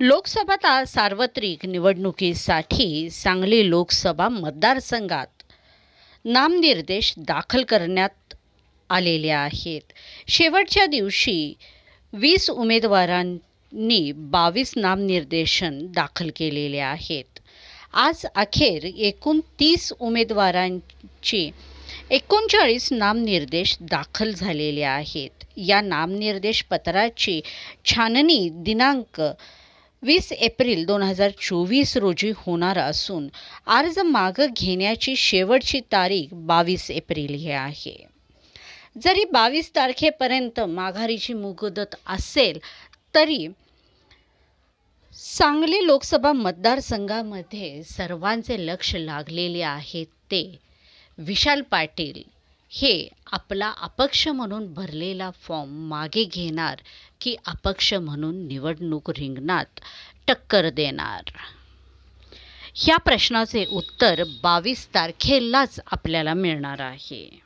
लोकसभा सार्वत्रिक निवडणुकीसाठी सांगली लोकसभा मतदारसंघात नामनिर्देश दाखल करण्यात आलेले आहेत. शेवटच्या दिवशी वीस उमेदवारांनी बावीस नामनिर्देशन दाखल केलेले आहेत. आज अखेर एकूण तीस उमेदवारांची एकोणचाळीस नामनिर्देश दाखल झालेले आहेत. या नामनिर्देश पत्राची छाननी दिनांक वीस एप्रिल दोन हजार चोवीस रोजी होणार असून अर्ज मागं घेण्याची शेवटची तारीख बावीस एप्रिल ही आहे. जरी बावीस तारखेपर्यंत माघारीची मुदत असेल तरी सांगली लोकसभा मतदारसंघामध्ये सर्वांचे लक्ष लागलेले आहे ते विशाल पाटील हे आपला अपक्ष म्हणून भरलेला फॉर्म मागे घेणार की अपक्ष म्हणून निवडणूक रिंगणात टक्कर देणार? ह्या प्रश्नाचे उत्तर बावीस तारखेलाच आपल्याला मिळणार आहे.